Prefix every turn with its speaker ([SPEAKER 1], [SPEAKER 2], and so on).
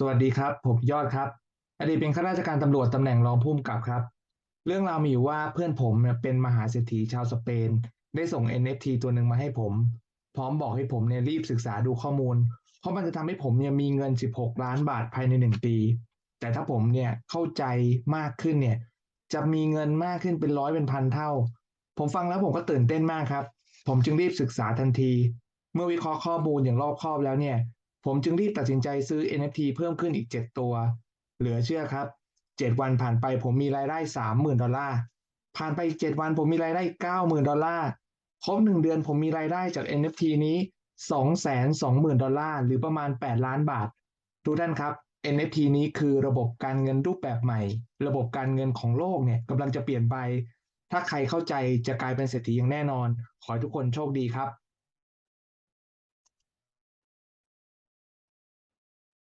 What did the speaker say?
[SPEAKER 1] สวัสดีครับ ผมยอดครับ อดีตเป็นข้าราชการตำรวจตำแหน่งรองผู้กำกับครับ เรื่องราวมีอยู่ว่าเพื่อนผมเนี่ยเป็นมหาเศรษฐีชาวสเปน ได้ส่ง NFT ตัวหนึ่งมาให้ผม พร้อมบอกให้ผมเนี่ยรีบศึกษาดูข้อมูล เพราะมันจะทำให้ผมเนี่ยมีเงิน 16 ล้านบาทภายใน 1 ปี แต่ถ้าผมเนี่ยเข้าใจมากขึ้นเนี่ย จะมีเงินมากขึ้นเป็นร้อยเป็นพันเท่า ผมฟังแล้วผมก็ตื่นเต้นมากครับ ผมจึงรีบศึกษาทันที เมื่อวิเคราะห์ข้อมูลอย่างรอบคอบแล้วเนี่ย ผมจึงรีบตัดสินใจซื้อ NFT เพิ่มขึ้นอีก 7 ตัว เหลือเชื่อครับ 7 วันผ่านไปผมมีรายได้ 30,000 ดอลลาร์ ผ่านไปอีก 7 วันผมมีรายได้ 90,000 ดอลลาร์ ครบ 1 เดือนผมมีรายได้จาก NFT นี้ 220,000 ดอลลาร์ หรือประมาณ 8 ล้านบาท ทุกท่านครับ NFT นี้คือระบบการเงินรูปแบบใหม่ ระบบการเงินของโลกเนี่ยกำลังจะเปลี่ยนไป ถ้าใครเข้าใจจะกลายเป็นเศรษฐีอย่างแน่นอน ขอให้ทุกคนโชคดีครับ